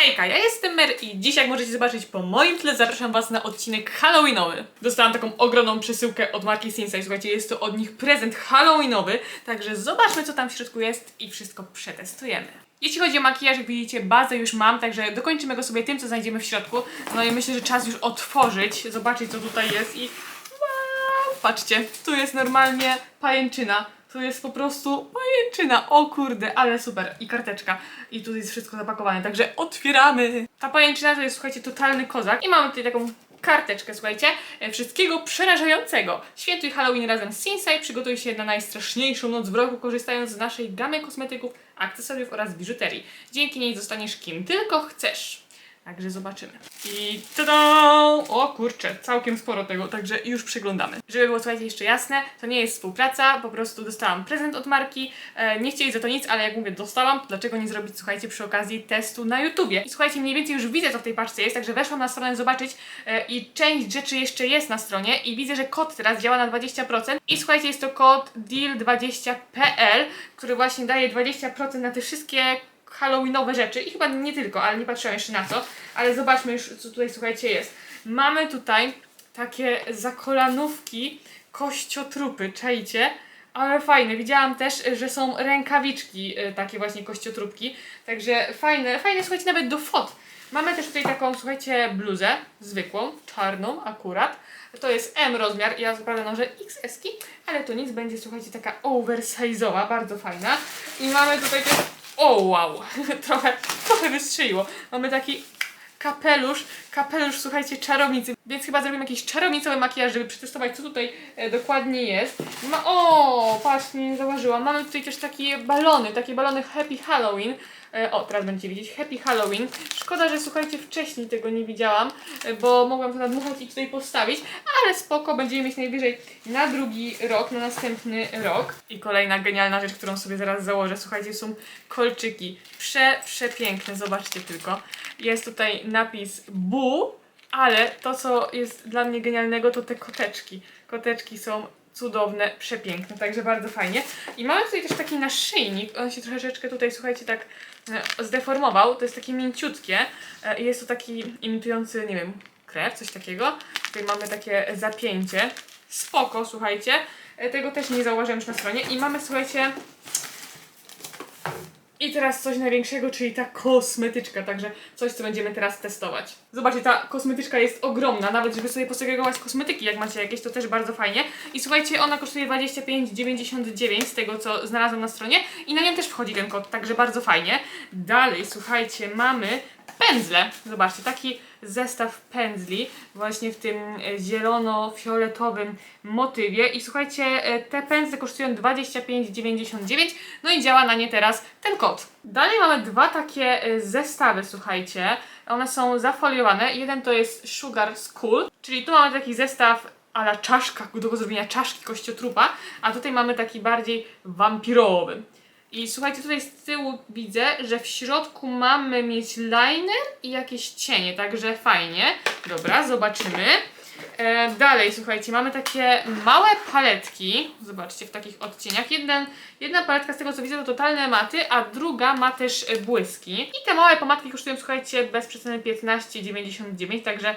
Hejka, ja jestem Mer i dziś jak możecie zobaczyć po moim tle zapraszam was na odcinek Halloweenowy. Dostałam taką ogromną przesyłkę od marki Sinsei, słuchajcie, jest to od nich prezent Halloweenowy, także zobaczmy co tam w środku jest i wszystko przetestujemy. Jeśli chodzi o makijaż, jak widzicie, bazę już mam, także dokończymy go sobie tym, co znajdziemy w środku. No i myślę, że czas już otworzyć, zobaczyć co tutaj jest i wow, patrzcie, tu jest normalnie pajęczyna. Tu jest po prostu pajęczyna. O kurde, ale super. I karteczka. I tu jest wszystko zapakowane, także otwieramy. Ta pajęczyna to jest, słuchajcie, totalny kozak. I mamy tutaj taką karteczkę, słuchajcie, e, wszystkiego przerażającego. Świętuj Halloween razem z Sinsei, przygotuj się na najstraszniejszą noc w roku, korzystając z naszej gamy kosmetyków, akcesoriów oraz biżuterii. Dzięki niej zostaniesz kim tylko chcesz. Także zobaczymy. I tada! O kurczę, całkiem sporo tego, także już przeglądamy. Żeby było słuchajcie jeszcze jasne, to nie jest współpraca, po prostu dostałam prezent od marki. E, nie chcieli za to nic, ale jak mówię, dostałam, to dlaczego nie zrobić, słuchajcie, przy okazji testu na YouTubie. I słuchajcie, mniej więcej już widzę, co w tej paczce jest, także weszłam na stronę zobaczyć e, i część rzeczy jeszcze jest na stronie i widzę, że kod teraz działa na 20%. I słuchajcie, jest to kod deal20.pl, który właśnie daje 20% na te wszystkie halloweenowe rzeczy i chyba nie tylko, ale nie patrzyłam jeszcze na co, ale zobaczmy już co tutaj słuchajcie jest. Mamy tutaj takie zakolanówki kościotrupy, czajcie? Ale fajne, widziałam też, że są rękawiczki y, takie właśnie kościotrupki, także fajne, fajne słuchajcie nawet do fot. Mamy też tutaj taką, słuchajcie, bluzę zwykłą, czarną akurat. To jest M rozmiar, ja zakładam noszę XS, ale to nic, będzie słuchajcie taka oversize'owa, bardzo fajna. I mamy tutaj też o wow, trochę, trochę wystrzeliło. Mamy taki kapelusz, kapelusz, słuchajcie, czarownicy. Więc chyba zrobimy jakiś czarownicowy makijaż, żeby przetestować, co tutaj e, dokładnie jest. Ma, o, patrz, nie zauważyłam. Mamy tutaj też takie balony, takie balony Happy Halloween. E, o, teraz będziecie widzieć Happy Halloween. Szkoda, że słuchajcie, wcześniej tego nie widziałam, e, bo mogłam to nadmuchać i tutaj postawić, ale spoko, będziemy mieć najwyżej na drugi rok, na następny rok. I kolejna genialna rzecz, którą sobie zaraz założę, słuchajcie, są kolczyki. Prze, przepiękne, zobaczcie tylko. Jest tutaj napis BU, ale to, co jest dla mnie genialnego, to te koteczki. Koteczki są cudowne, przepiękne, także bardzo fajnie. I mamy tutaj też taki naszyjnik, on się troszeczkę tutaj, słuchajcie, tak e, zdeformował, to jest takie mięciutkie e, i jest to taki imitujący, nie wiem, krew, coś takiego. Tutaj mamy takie zapięcie, spoko, słuchajcie. E, Tego też nie zauważyłem już na stronie i mamy, słuchajcie, i teraz coś największego, czyli ta kosmetyczka, także coś, co będziemy teraz testować. Zobaczcie, ta kosmetyczka jest ogromna, nawet żeby sobie posegregować kosmetyki, jak macie jakieś, to też bardzo fajnie. I słuchajcie, ona kosztuje 25,99 z tego, co znalazłam na stronie i na nią też wchodzi ten kod, także bardzo fajnie. Dalej, słuchajcie, mamy pędzle. Zobaczcie, taki zestaw pędzli właśnie w tym e, zielono-fioletowym motywie. I słuchajcie, e, te pędzle kosztują 25,99 no i działa na nie teraz ten kod. Dalej mamy dwa takie e, zestawy, słuchajcie. One są zafoliowane. Jeden to jest Sugar School, czyli tu mamy taki zestaw ala czaszka, do zrobienia czaszki kościotrupa, a tutaj mamy taki bardziej wampirowy. I słuchajcie, tutaj z tyłu widzę, że w środku mamy mieć liner i jakieś cienie, także fajnie. Dobra, zobaczymy. E, dalej, słuchajcie, mamy takie małe paletki. Zobaczcie, w takich odcieniach. Jeden, jedna paletka z tego co widzę to totalne maty, a druga ma też błyski. I te małe pomadki kosztują, słuchajcie, bez przeceny 15,99, także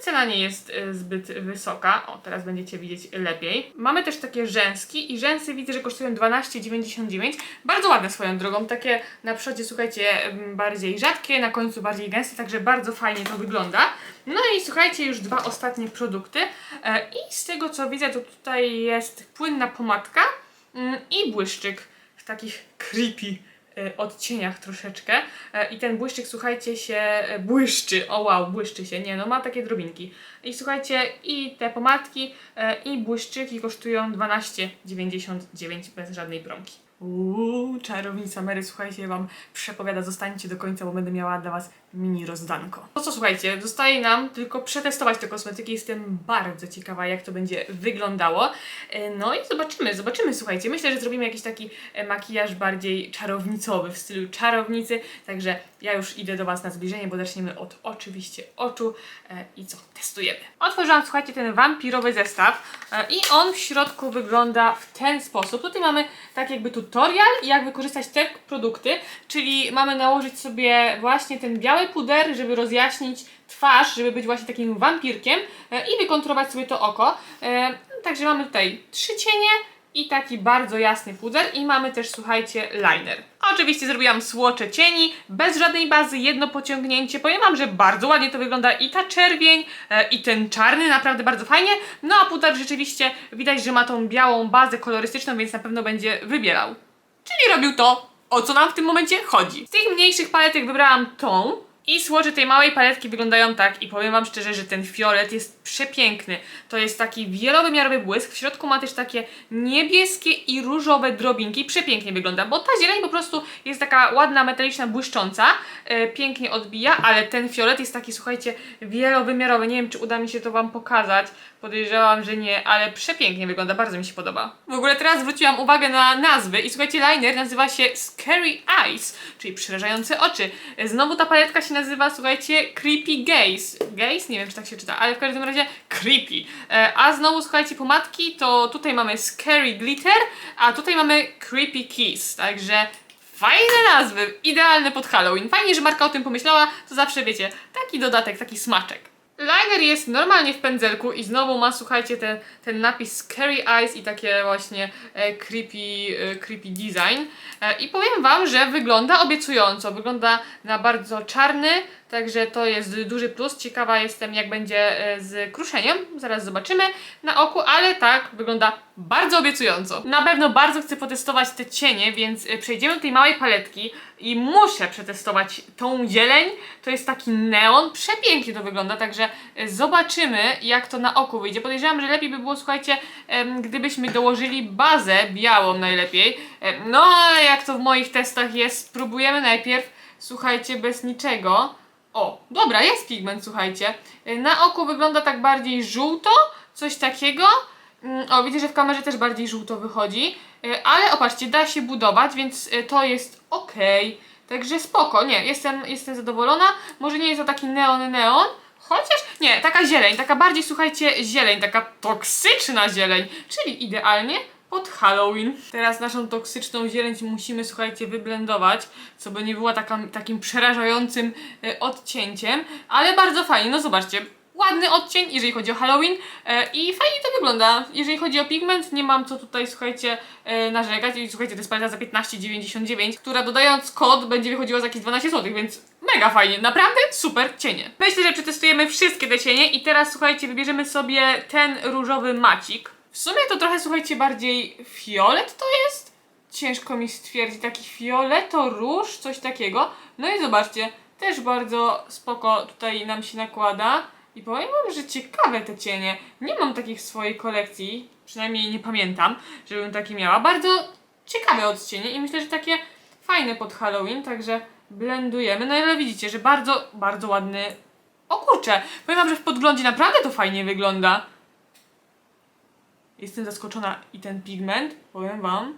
Cena nie jest y, zbyt wysoka. O, teraz będziecie widzieć lepiej. Mamy też takie rzęski i rzęsy widzę, że kosztują 12,99. Bardzo ładne swoją drogą. Takie na przodzie, słuchajcie, mm, bardziej rzadkie, na końcu bardziej gęste, także bardzo fajnie to wygląda. No i słuchajcie, już dwa ostatnie produkty. E, I z tego co widzę, to tutaj jest płynna pomadka mm, i błyszczyk w takich creepy odcieniach troszeczkę. E, I ten błyszczyk, słuchajcie, się e, błyszczy. O wow, błyszczy się. Nie, no ma takie drobinki. I słuchajcie, i te pomadki, e, i błyszczyki kosztują 12,99 bez żadnej bromki. Uuu, czarownica Mary, słuchajcie, wam przepowiada, zostańcie do końca, bo będę miała dla was mini rozdanko. To co, słuchajcie, zostaje nam tylko przetestować te kosmetyki, jestem bardzo ciekawa, jak to będzie wyglądało. E, No i zobaczymy, zobaczymy, słuchajcie, myślę, że zrobimy jakiś taki e, makijaż bardziej czarownicowy, w stylu czarownicy, także ja już idę do was na zbliżenie, bo zaczniemy od oczywiście oczu e, i co, testujemy. Otworzyłam, słuchajcie, ten wampirowy zestaw i on w środku wygląda w ten sposób. Tutaj mamy tak jakby tu tutorial, jak wykorzystać te produkty, czyli mamy nałożyć sobie właśnie ten biały puder, żeby rozjaśnić twarz, żeby być właśnie takim wampirkiem e, i wykontrować sobie to oko. E, Także mamy tutaj trzy cienie i taki bardzo jasny puder i mamy też, słuchajcie, liner. Oczywiście zrobiłam słocze cieni, bez żadnej bazy, jedno pociągnięcie. Powiem wam, że bardzo ładnie to wygląda i ta czerwień, e, i ten czarny, naprawdę bardzo fajnie. No a puder rzeczywiście widać, że ma tą białą bazę kolorystyczną, więc na pewno będzie wybierał. Czyli robił to, o co nam w tym momencie chodzi. Z tych mniejszych paletek wybrałam tą. I słocze tej małej paletki wyglądają tak i powiem wam szczerze, że ten fiolet jest przepiękny. To jest taki wielowymiarowy błysk, w środku ma też takie niebieskie i różowe drobinki. Przepięknie wygląda, bo ta zieleń po prostu jest taka ładna, metaliczna, błyszcząca, e, pięknie odbija, ale ten fiolet jest taki, słuchajcie, wielowymiarowy. Nie wiem, czy uda mi się to wam pokazać. Podejrzewam, że nie, ale przepięknie wygląda, bardzo mi się podoba. W ogóle teraz zwróciłam uwagę na nazwy i słuchajcie, liner nazywa się Scary Eyes, czyli przerażające oczy. Znowu ta paletka się nazywa, słuchajcie, Creepy Gaze. Gaze? Nie wiem, czy tak się czyta, ale w każdym razie Creepy. E, A znowu, słuchajcie, pomadki, to tutaj mamy Scary Glitter, a tutaj mamy Creepy Kiss, także Fajne nazwy, idealne pod Halloween. Fajnie, że marka o tym pomyślała, to zawsze wiecie, taki dodatek, taki smaczek. Liner jest normalnie w pędzelku i znowu ma, słuchajcie, ten, ten napis Scary Eyes i takie właśnie e, creepy, e, creepy design. E, I powiem Wam, że wygląda obiecująco. Wygląda na bardzo czarny, także to jest duży plus. Ciekawa jestem, jak będzie e, z kruszeniem. Zaraz zobaczymy na oku, ale tak, wygląda bardzo obiecująco. Na pewno bardzo chcę potestować te cienie, więc e, przejdziemy do tej małej paletki i muszę przetestować tą zieleń. To jest taki neon, przepięknie to wygląda, także e, zobaczymy jak to na oku wyjdzie. Podejrzewam, że lepiej by było, słuchajcie, gdybyśmy dołożyli bazę białą najlepiej. No ale jak to w moich testach jest, spróbujemy najpierw, słuchajcie, bez niczego. O, dobra, jest pigment, słuchajcie. E, Na oku wygląda tak bardziej żółto, coś takiego. Mm, O, widzę, że w kamerze też bardziej żółto wychodzi. E, Ale opatrzcie, da się budować, więc e, to jest ok. Także spoko, nie, jestem, jestem zadowolona. Może nie jest to taki neon neon, chociaż nie, taka zieleń, taka bardziej, słuchajcie, zieleń, taka toksyczna zieleń, czyli idealnie pod Halloween. Teraz naszą toksyczną zieleń musimy, słuchajcie, wyblendować, co by nie była taka, takim przerażającym e, odcięciem, ale bardzo fajnie, no zobaczcie, ładny odcień, jeżeli chodzi o Halloween e, i fajnie to wygląda. Jeżeli chodzi o pigment, nie mam co tutaj, słuchajcie, e, narzekać. I słuchajcie, to jest paleta za 15,99, która dodając kod będzie wychodziła za jakieś 12 zł, więc mega fajnie, naprawdę super cienie. Myślę, że przetestujemy wszystkie te cienie i teraz, słuchajcie, wybierzemy sobie ten różowy macik. W sumie to trochę, słuchajcie, bardziej fiolet to jest? Ciężko mi stwierdzić, taki fioleto róż, coś takiego. No i zobaczcie, też bardzo spoko tutaj nam się nakłada. I powiem wam, że ciekawe te cienie. Nie mam takich w swojej kolekcji, przynajmniej nie pamiętam, żebym takie miała. Bardzo ciekawe odcienie i myślę, że takie fajne pod Halloween, także blendujemy. No ale widzicie, że bardzo, bardzo ładny. O kurczę, powiem wam, że w podglądzie naprawdę to fajnie wygląda. Jestem zaskoczona i ten pigment, powiem wam,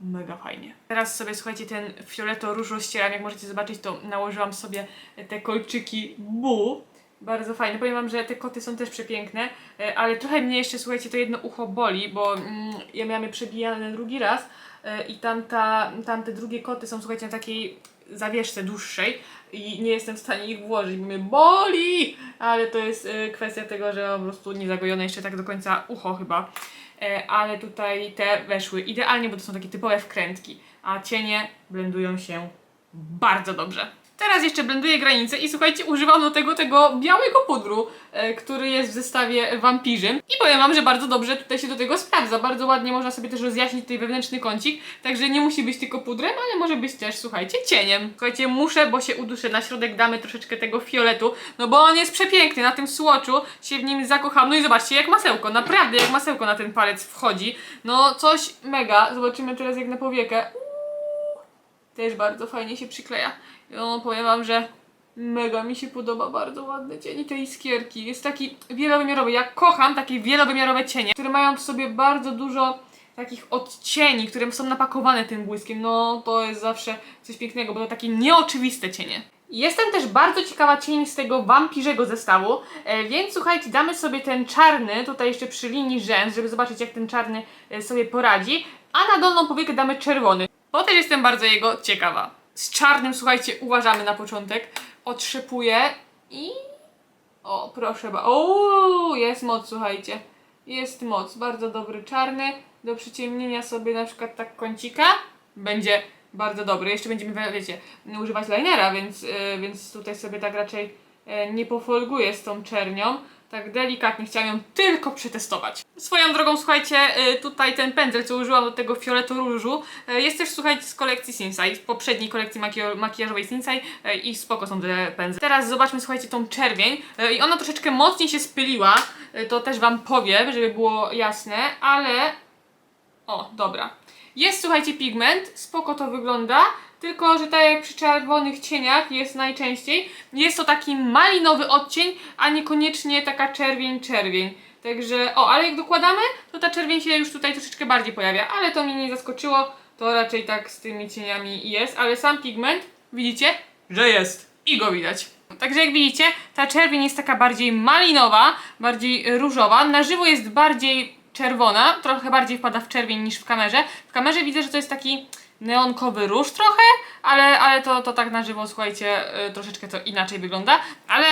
mega fajnie. Teraz sobie słuchajcie ten fioleto róż rozcieram, jak możecie zobaczyć to nałożyłam sobie te kolczyki bu. Bardzo fajne. Powiem wam, że te koty są też przepiękne, e, ale trochę mnie jeszcze słuchajcie to jedno ucho boli, bo mm, ja miałam je przebijane drugi raz e, i tamta, tamte drugie koty są słuchajcie na takiej zawieszce dłuższej i nie jestem w stanie ich włożyć, bo mnie boli, ale to jest e, kwestia tego, że po prostu nie zagojone jeszcze tak do końca ucho chyba. E, ale tutaj te weszły idealnie, bo to są takie typowe wkrętki, a cienie blendują się bardzo dobrze. Teraz jeszcze blenduję granice i słuchajcie, używam do tego tego białego pudru, e, który jest w zestawie wampirzym. I powiem wam, że bardzo dobrze tutaj się do tego sprawdza. Bardzo ładnie można sobie też rozjaśnić tutaj wewnętrzny kącik, także nie musi być tylko pudrem, ale może być też, słuchajcie, cieniem. Słuchajcie, muszę, bo się uduszę, na środek damy troszeczkę tego fioletu, no bo on jest przepiękny, na tym słoczu się w nim zakocham. No i zobaczcie, jak masełko, naprawdę jak masełko na ten palec wchodzi. No coś mega, zobaczymy teraz jak na powiekę. Też bardzo fajnie się przykleja. No, powiem wam, że mega mi się podoba, bardzo ładny cień i iskierki. Jest taki wielowymiarowy. Ja kocham takie wielowymiarowe cienie, które mają w sobie bardzo dużo takich odcieni, które są napakowane tym błyskiem. No, to jest zawsze coś pięknego, bo to takie nieoczywiste cienie. Jestem też bardzo ciekawa cieni z tego wampirzego zestawu, e, więc słuchajcie, damy sobie ten czarny tutaj jeszcze przy linii rzęs, żeby zobaczyć jak ten czarny e, sobie poradzi, a na dolną powiekę damy czerwony. Bo też jestem bardzo jego ciekawa. Z czarnym, słuchajcie, uważamy na początek. Otrzepuję i... O, proszę ba... O, jest moc, słuchajcie. Jest moc. Bardzo dobry czarny. Do przyciemnienia sobie na przykład tak kącika. Będzie bardzo dobry. Jeszcze będziemy, wiecie, używać linera, więc, yy, więc tutaj sobie tak raczej yy, nie pofolguję z tą czernią. Tak delikatnie chciałam ją tylko przetestować. Swoją drogą, słuchajcie, y, tutaj ten pędzel, co użyłam do tego fioletu różu, y, jest też, słuchajcie, z kolekcji Sinsai, z poprzedniej kolekcji makijażowej Sinsai y, i spoko są te pędzle. Teraz zobaczmy, słuchajcie, tą czerwień i ona troszeczkę mocniej się spyliła, to też wam powiem, żeby było jasne, ale... O, dobra. Jest, słuchajcie, pigment, spoko to wygląda, tylko, że tak jak przy czerwonych cieniach jest najczęściej, jest to taki malinowy odcień, a niekoniecznie taka czerwień-czerwień. Także, o, ale jak dokładamy, to ta czerwień się już tutaj troszeczkę bardziej pojawia, ale to mnie nie zaskoczyło, to raczej tak z tymi cieniami jest, ale sam pigment, widzicie, że jest i go widać. Także jak widzicie, ta czerwień jest taka bardziej malinowa, bardziej różowa, na żywo jest bardziej czerwona, trochę bardziej wpada w czerwień niż w kamerze. W kamerze widzę, że to jest taki neonkowy róż trochę, ale, ale to, to tak na żywo, słuchajcie, y, troszeczkę to inaczej wygląda, ale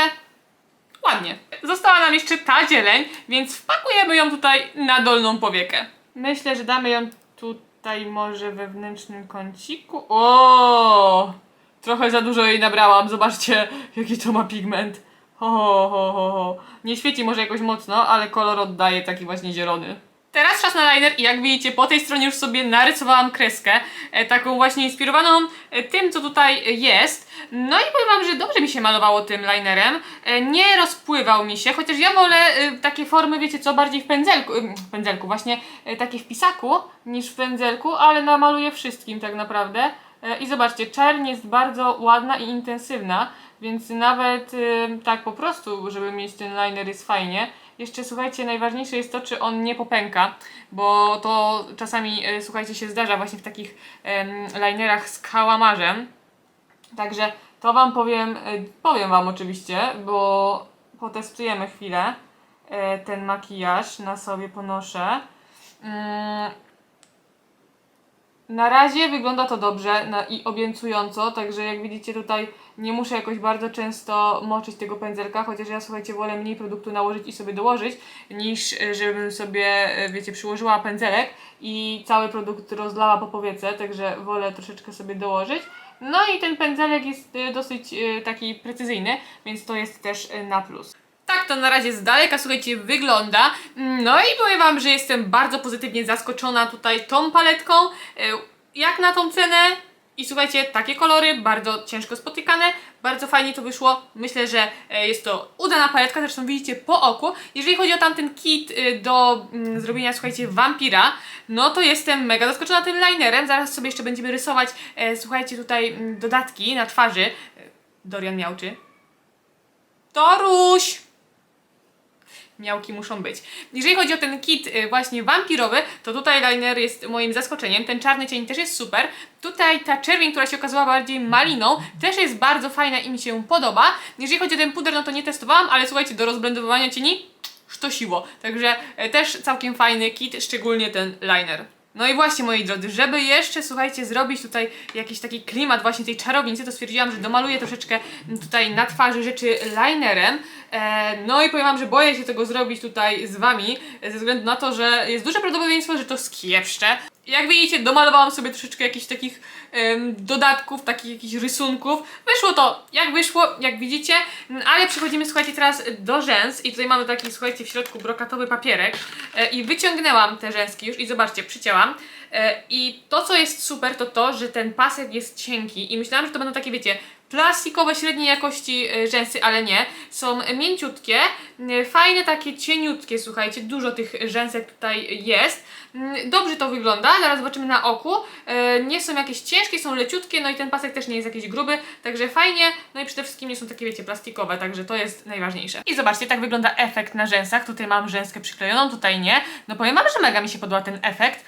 ładnie. Została nam jeszcze ta zieleń, więc wpakujemy ją tutaj na dolną powiekę. Myślę, że damy ją tutaj może we wnętrznym kąciku. O! Trochę za dużo jej nabrałam, zobaczcie jaki to ma pigment. Ho, ho, ho, ho, ho. Nie świeci może jakoś mocno, ale kolor oddaje taki właśnie zielony. Teraz czas na liner i jak widzicie po tej stronie już sobie narysowałam kreskę, e, taką właśnie inspirowaną e, tym co tutaj jest. No i powiem wam, że dobrze mi się malowało tym linerem, e, nie rozpływał mi się, chociaż ja wolę takie formy, wiecie co, bardziej w pędzelku, w pędzelku właśnie, takie w pisaku niż w pędzelku, ale namaluję wszystkim tak naprawdę. I zobaczcie, czerń jest bardzo ładna i intensywna, więc nawet tak po prostu, żeby mieć ten liner jest fajnie. Jeszcze słuchajcie, najważniejsze jest to, czy on nie popęka, bo to czasami, y, słuchajcie, się zdarza właśnie w takich linerach z kałamarzem. Także to wam powiem, y, powiem wam oczywiście, bo potestujemy chwilę y, ten makijaż, na sobie ponoszę. Na razie wygląda to dobrze i obiecująco, także jak widzicie tutaj nie muszę jakoś bardzo często moczyć tego pędzelka, chociaż ja słuchajcie wolę mniej produktu nałożyć i sobie dołożyć, niż e, żebym sobie, e, wiecie, przyłożyła pędzelek i cały produkt rozlała po powiece, także wolę troszeczkę sobie dołożyć. No i ten pędzelek jest e, dosyć taki precyzyjny, więc to jest też na plus. Tak to na razie z daleka, słuchajcie, wygląda. No i powiem Wam, że jestem bardzo pozytywnie zaskoczona tutaj tą paletką. E, Jak na tą cenę? I słuchajcie, takie kolory, bardzo ciężko spotykane, bardzo fajnie to wyszło. Myślę, że e, jest to udana paletka, zresztą widzicie po oku. Jeżeli chodzi o tamten kit e, do mm, zrobienia, słuchajcie, wampira, no to jestem mega zaskoczona tym linerem. Zaraz sobie jeszcze będziemy rysować, słuchajcie, tutaj mm, dodatki na twarzy. Dorian miałczy. Toruś! Miałki muszą być. Jeżeli chodzi o ten kit y, właśnie wampirowy, to tutaj liner jest moim zaskoczeniem. Ten czarny cień też jest super. Tutaj ta czerwień, która się okazała bardziej maliną, też jest bardzo fajna i mi się podoba. Jeżeli chodzi o ten puder, no to nie testowałam, ale słuchajcie, do rozblendowywania cieni sztosiło. Także e, też całkiem fajny kit, szczególnie ten liner. No i właśnie moi drodzy, żeby jeszcze słuchajcie zrobić tutaj jakiś taki klimat właśnie tej czarownicy, to stwierdziłam, że domaluję troszeczkę tutaj na twarzy rzeczy linerem. E, no i powiem wam, że boję się tego zrobić tutaj z wami, e, ze względu na to, że jest duże prawdopodobieństwo, że to skiepszczę. Jak widzicie, domalowałam sobie troszeczkę jakichś takich dodatków, takich jakichś rysunków. Wyszło to jak wyszło, jak widzicie, ale przechodzimy, słuchajcie, teraz do rzęs. I tutaj mamy taki, słuchajcie, w środku brokatowy papierek. E, i wyciągnęłam te rzęski już. I zobaczcie, przycięłam. E, I to, co jest super, to to, że ten pasek jest cienki. I myślałam, że to będą takie, wiecie, plastikowe średniej jakości e, rzęsy, ale nie. Są mięciutkie, e, fajne takie cieniutkie, słuchajcie, dużo tych rzęsek tutaj jest. Mm, Dobrze to wygląda, zaraz zobaczymy na oku. E, Nie są jakieś ciężkie, są leciutkie, no i ten pasek też nie jest jakiś gruby, także fajnie. No i przede wszystkim nie są takie, wiecie, plastikowe, także to jest najważniejsze. I zobaczcie, tak wygląda efekt na rzęsach. Tutaj mam rzęskę przyklejoną, tutaj nie. No powiem wam, że mega mi się podoba ten efekt.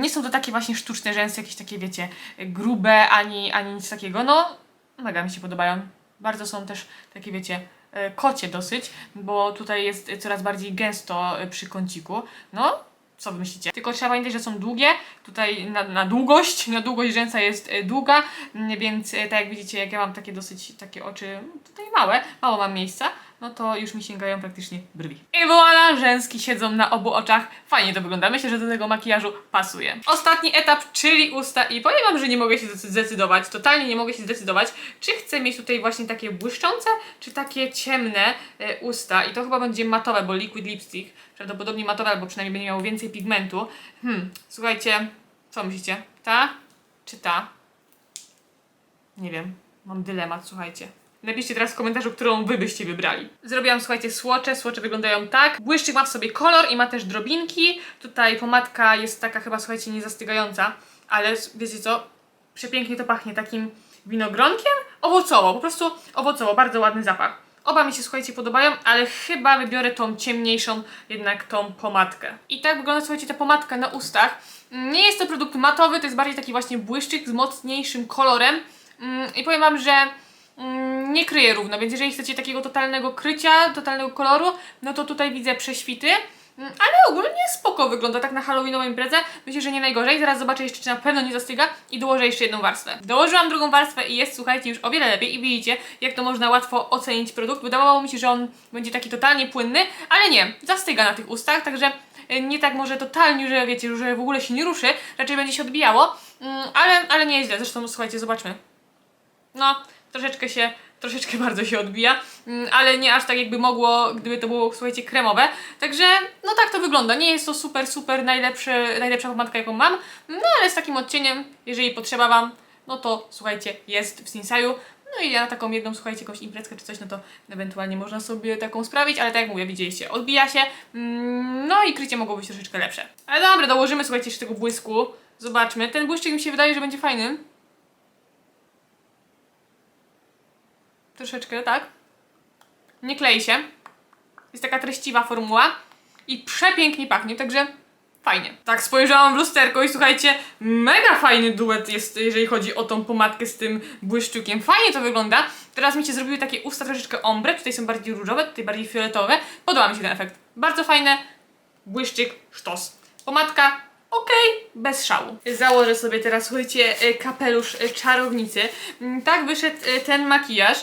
Nie są to takie właśnie sztuczne rzęsy, jakieś takie, wiecie, grube, ani, ani nic takiego. No, mega mi się podobają. Bardzo są też takie, wiecie, e, kocie dosyć, bo tutaj jest coraz bardziej gęsto e, przy kąciku. No, co wy myślicie? Tylko trzeba pamiętać, że są długie, tutaj na, na długość, na długość rzęsa jest e, długa, mm, więc tak jak widzicie, jak ja mam takie dosyć, takie oczy mm, tutaj małe, mało mam miejsca, no to już mi sięgają praktycznie brwi. I voilà, rzęski siedzą na obu oczach, fajnie to wygląda, myślę, że do tego makijażu pasuje. Ostatni etap, czyli usta i powiem wam, że nie mogę się zdecydować, totalnie nie mogę się zdecydować, czy chcę mieć tutaj właśnie takie błyszczące, czy takie ciemne e, usta i to chyba będzie matowe, bo liquid lipstick, prawdopodobnie matowe, albo przynajmniej będzie miało więcej pigmentu. Hmm, słuchajcie, co myślicie? Ta czy ta? Nie wiem, mam dylemat, słuchajcie. Napiszcie teraz w komentarzu, którą wy byście wybrali. Zrobiłam, słuchajcie, słocze. Słocze wyglądają tak. Błyszczyk ma w sobie kolor i ma też drobinki. Tutaj pomadka jest taka chyba, słuchajcie, niezastygająca, ale wiecie co? Przepięknie to pachnie takim winogronkiem? Owocowo, po prostu owocowo, bardzo ładny zapach. Oba mi się, słuchajcie, podobają, ale chyba wybiorę tą ciemniejszą, jednak tą pomadkę. I tak wygląda, słuchajcie, ta pomadka na ustach. Nie jest to produkt matowy, to jest bardziej taki właśnie błyszczyk z mocniejszym kolorem. Mm, I powiem Wam, że nie kryje równo, więc jeżeli chcecie takiego totalnego krycia, totalnego koloru, no to tutaj widzę prześwity. Mm, Ale ogólnie spoko wygląda tak na halloweenową imprezę. Myślę, że nie najgorzej. Zaraz zobaczę jeszcze, czy na pewno nie zastyga i dołożę jeszcze jedną warstwę. Dołożyłam drugą warstwę i jest, słuchajcie, już o wiele lepiej i widzicie, jak to można łatwo ocenić produkt. Wydawało mi się, że on będzie taki totalnie płynny, ale nie, zastyga na tych ustach, także y, nie tak może totalnie, że wiecie, że w ogóle się nie ruszy, raczej będzie się odbijało, Mm, ale, ale nie jest źle. Zresztą, słuchajcie, zobaczmy. No, troszeczkę się, troszeczkę bardzo się odbija, mm, ale nie aż tak jakby mogło, gdyby to było, słuchajcie, kremowe. Także, no tak to wygląda. Nie jest to super, super najlepszy, najlepsza pomadka, jaką mam, no ale z takim odcieniem, jeżeli potrzeba Wam, no to słuchajcie, jest w Sinsaju. No i ja taką jedną, słuchajcie, jakąś imprezkę czy coś, no to ewentualnie można sobie taką sprawić, ale tak jak mówię, widzieliście, odbija się, mm, no i krycie mogło być troszeczkę lepsze. Ale dobra, dołożymy, słuchajcie, jeszcze tego błysku. Zobaczmy. Ten błyszczyk mi się wydaje, że będzie fajny. Troszeczkę, tak? Nie klei się. Jest taka treściwa formuła i przepięknie pachnie, także fajnie. Tak, spojrzałam w lusterko i słuchajcie, mega fajny duet jest, jeżeli chodzi o tą pomadkę z tym błyszczykiem. Fajnie to wygląda. Teraz mi się zrobiły takie usta troszeczkę ombre, tutaj są bardziej różowe, tutaj bardziej fioletowe. Podoba mi się ten efekt. Bardzo fajne. Błyszczyk, sztos. Pomadka Okej, bez szału. Założę sobie teraz, słuchajcie, e, kapelusz e, czarownicy. Mm, Tak wyszedł e, ten makijaż.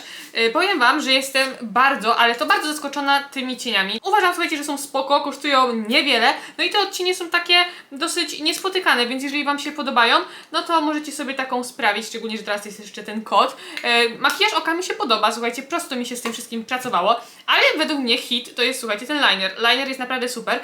Powiem wam, że jestem bardzo, ale to bardzo zaskoczona tymi cieniami. Uważam, słuchajcie, że są spoko, kosztują niewiele. No i te odcienie są takie dosyć niespotykane, więc jeżeli wam się podobają, no to możecie sobie taką sprawić, szczególnie, że teraz jest jeszcze ten kod. Makijaż oka mi się podoba, słuchajcie, prosto mi się z tym wszystkim pracowało, ale według mnie hit to jest, słuchajcie, ten liner. Liner jest naprawdę super.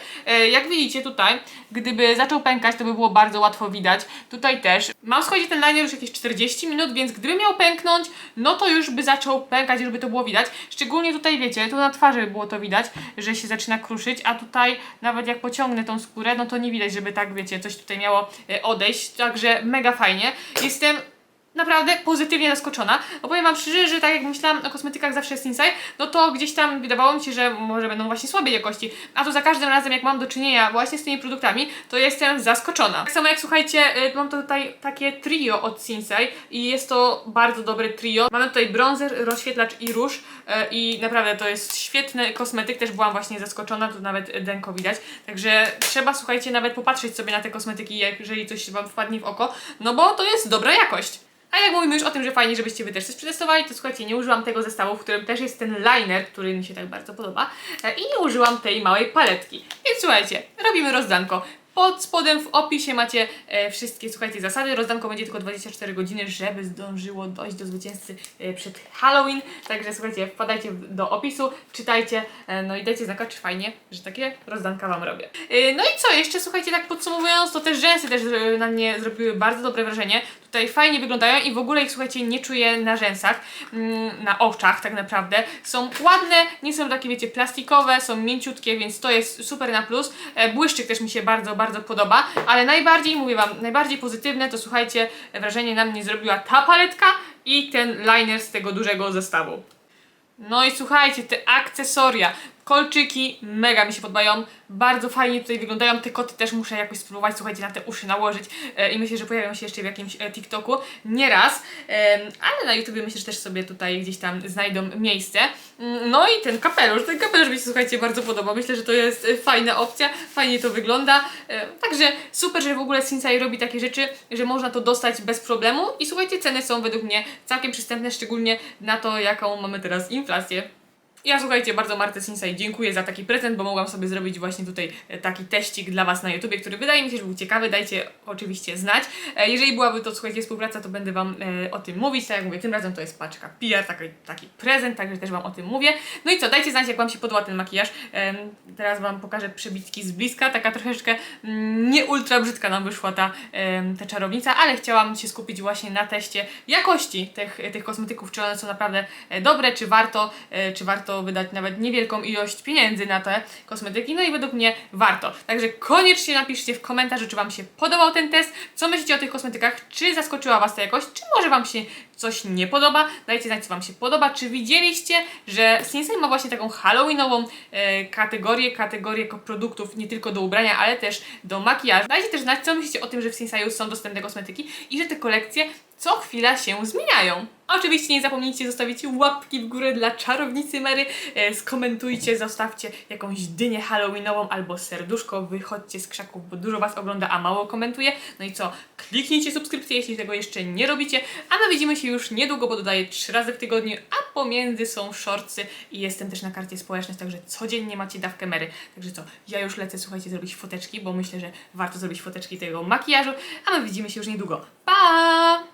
Jak widzicie tutaj, gdyby zaczął pękać, to by było bardzo łatwo widać. Tutaj też. Mam słuchajcie ten liner już jakieś 40 minut, więc gdyby miał pęknąć, no to już by zaczął pękać, żeby to było widać. Szczególnie tutaj wiecie, tu na twarzy było to widać, że się zaczyna kruszyć, a tutaj nawet jak pociągnę tą skórę, no to nie widać, żeby tak wiecie, coś tutaj miało e, odejść. Także mega fajnie. Jestem naprawdę pozytywnie zaskoczona. Bo powiem Wam szczerze, że tak jak myślałam o kosmetykach zawsze z Inside, no to gdzieś tam wydawało mi się, że może będą właśnie słabej jakości. A tu za każdym razem, jak mam do czynienia właśnie z tymi produktami, to jestem zaskoczona. Tak samo jak słuchajcie, y, mam tutaj takie trio od Sinsei i jest to bardzo dobre trio. Mamy tutaj bronzer, rozświetlacz i róż y, i naprawdę to jest świetny kosmetyk. Też byłam właśnie zaskoczona, tu nawet denko widać. Także trzeba, słuchajcie, nawet popatrzeć sobie na te kosmetyki, jeżeli coś Wam wpadnie w oko, no bo to jest dobra jakość. A jak mówimy już o tym, że fajnie, żebyście wy też coś przetestowali, to słuchajcie, nie użyłam tego zestawu, w którym też jest ten liner, który mi się tak bardzo podoba e, i nie użyłam tej małej paletki. Więc słuchajcie, robimy rozdanko. Pod spodem w opisie macie e, wszystkie, słuchajcie, zasady. Rozdanko będzie tylko 24 godziny, żeby zdążyło dojść do zwycięzcy e, przed Halloween. Także słuchajcie, wpadajcie do opisu, czytajcie, e, no i dajcie znaka, czy fajnie, że takie rozdanka Wam robię. E, no i co, jeszcze słuchajcie, tak podsumowując, to te rzęsy też e, na mnie zrobiły bardzo dobre wrażenie. Tutaj fajnie wyglądają i w ogóle ich, słuchajcie, nie czuję na rzęsach, mm, na oczach tak naprawdę. Są ładne, nie są takie, wiecie, plastikowe, są mięciutkie, więc to jest super na plus. E, Błyszczyk też mi się bardzo, bardzo podoba, ale najbardziej, mówię Wam, najbardziej pozytywne to słuchajcie, wrażenie na mnie zrobiła ta paletka i ten liner z tego dużego zestawu. No i słuchajcie, te akcesoria. Kolczyki mega mi się podobają, bardzo fajnie tutaj wyglądają. Te koty też muszę jakoś spróbować, słuchajcie, na te uszy nałożyć e, i myślę, że pojawią się jeszcze w jakimś e, TikToku nieraz, ale na YouTubie myślę, że też sobie tutaj gdzieś tam znajdą miejsce. Mm, No i ten kapelusz, ten kapelusz mi się słuchajcie bardzo podoba. Myślę, że to jest e, fajna opcja, fajnie to wygląda. Także super, że w ogóle Sinsai robi takie rzeczy, że można to dostać bez problemu i słuchajcie, ceny są według mnie całkiem przystępne, szczególnie na to, jaką mamy teraz inflację. Ja słuchajcie, bardzo Marce Sinsai dziękuję za taki prezent, bo mogłam sobie zrobić właśnie tutaj e, taki teścik dla Was na YouTubie, który wydaje mi się, że był ciekawy. Dajcie oczywiście znać. E, Jeżeli byłaby to, słuchajcie, współpraca, to będę Wam e, o tym mówić. Tak jak mówię, tym razem to jest paczka PR, taki, taki prezent, także też Wam o tym mówię. No i co, dajcie znać, jak Wam się podoba ten makijaż. Teraz Wam pokażę przebitki z bliska. Taka troszeczkę mm, nie ultra brzydka nam wyszła ta, ta czarownica, ale chciałam się skupić właśnie na teście jakości tych, tych kosmetyków, czy one są naprawdę dobre, czy warto, czy warto wydać nawet niewielką ilość pieniędzy na te kosmetyki. No i według mnie warto. Także koniecznie napiszcie w komentarzu, czy Wam się podobał ten test, co myślicie o tych kosmetykach, czy zaskoczyła Was ta jakość, czy może Wam się coś nie podoba. Dajcie znać, co Wam się podoba. Czy widzieliście, że Sinsei ma właśnie taką halloweenową e, kategorię, kategorię produktów nie tylko do ubrania, ale też do makijażu. Dajcie też znać, co myślicie o tym, że w Sinsei są dostępne kosmetyki i że te kolekcje co chwila się zmieniają. Oczywiście nie zapomnijcie zostawić łapki w górę dla czarownicy Mary, e, skomentujcie, zostawcie jakąś dynię halloweenową albo serduszko, wychodźcie z krzaków, bo dużo Was ogląda, a mało komentuje. No i co, kliknijcie subskrypcję, jeśli tego jeszcze nie robicie, a my widzimy się już niedługo, bo dodaję trzy razy w tygodniu, a pomiędzy są shortsy i jestem też na karcie społecznej, także codziennie macie dawkę Mary. Także co, ja już lecę, słuchajcie, zrobić foteczki, bo myślę, że warto zrobić foteczki tego makijażu, a my widzimy się już niedługo. Pa!